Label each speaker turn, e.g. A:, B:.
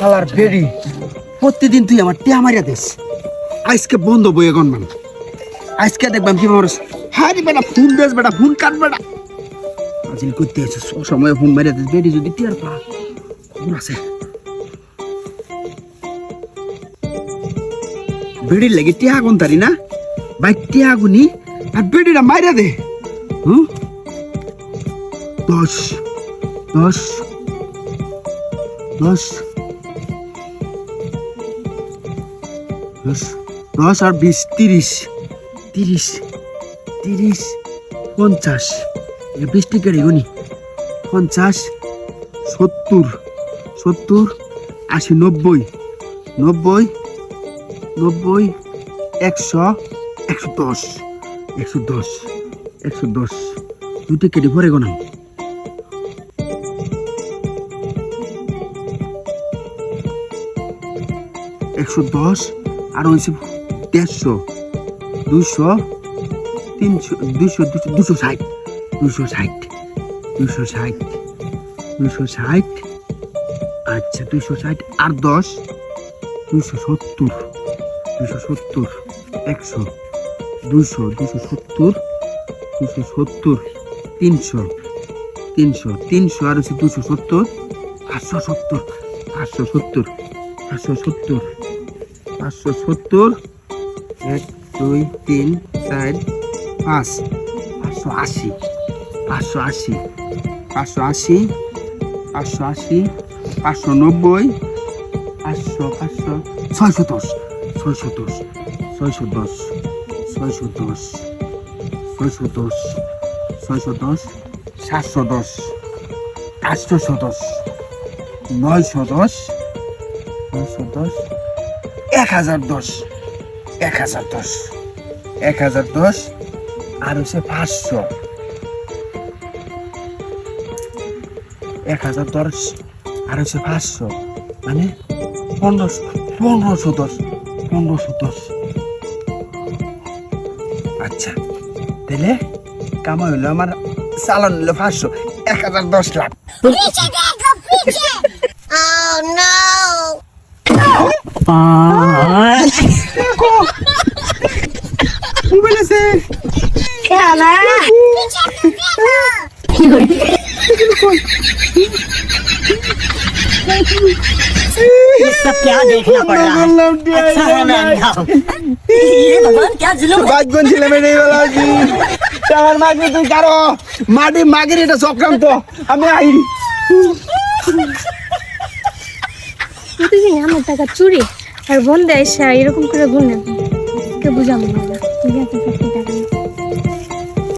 A: শালার বেরি প্রতিদিন তুই আমার টিয়া মারিয়া দিস। আজকে বন্ধ বইয়ে গনমান আজকে দেখবাম কি মানুষ। হ্যাঁ বেটা, ফোন দেস বেটা, ফোন কাট বেটা। আজিল করতে এসে সময় ফোন মারিয়া দিস বেরি যদি টিয়ার পা। ফোন আছে। বেড়ির লাগে টিয়া আগুন তারি না? বাইক টিয়া আগুনি আর বেড়িটা মারিয়া দে। হুম? দশ। দশ। দশ। দশ দশ আর বিশ, তিরিশ। তিরিশ তিরিশ, পঞ্চাশ। বিশ টিকেট এগুনি। পঞ্চাশ, সত্তর সত্তর, আশি, নব্বই। নব্বই নব্বই, একশো একশো দশ একশো দশ একশো দশ। দুটো কেটে ভরে গোনাম একশো দশ আর হয়েছে দেড়শো, দুশো, তিনশো, দুশো দুশো দুশো ষাট দুশো ষাট দুশো ষাট দুশো ষাট আচ্ছা দুশো ষাট আর দশ, দুশো সত্তর দুশো সত্তর, একশো, দুশো দুশো সত্তর দুশো সত্তর, তিনশো তিনশো তিনশো আর হচ্ছে দুশো সত্তর, পাঁচশো সত্তর পাঁচশো সত্তর পাঁচশো সত্তর। পাঁচশো সত্তর, এক, দুই, তিন, চার, পাঁচ। পাঁচশো আশি পাঁচশো আশি পাঁচশো আশি পাঁচশো আশি, পাঁচশো নব্বই, পাঁচশো পাঁচশো, ছয়শো দশ ছয়শো দশ ছয়শো দশ ছয়শো দশ ছয়শো দশ ছয়শো দশ, সাতশো দশ আটশোশো দশ, নয়শো দশ নয়শো দশ এক হাজার দশ। এক হাজার দশ। এক হাজার দশ আর হচ্ছে পাঁচশো। এক হাজার দশ আর হচ্ছে পাঁচশো। মানে পনেরোশো। পনেরোশো দশ। পনেরোশো দশ। আচ্ছা তাহলে কামাই হইল আমার, চালান হইল পাঁচশো। এক হাজার দশ লাখ। মোবাইল আছে
B: খেলা
C: ये सब क्या देखना पड़ रहा है अच्छा है मैं अंधा हूँ ये भगवान क्या जुलूम है
A: বাজবন ছিলাম এটাই বলা আছি আমার মাগি তুই কারো মাটি মাগির এটা চক্রান্ত আমি আই
D: প্রতিদিন আমার টাকা চুরি আর বন্ধে এসে এরকম করে কে বুঝাবো না। ঠিক আছে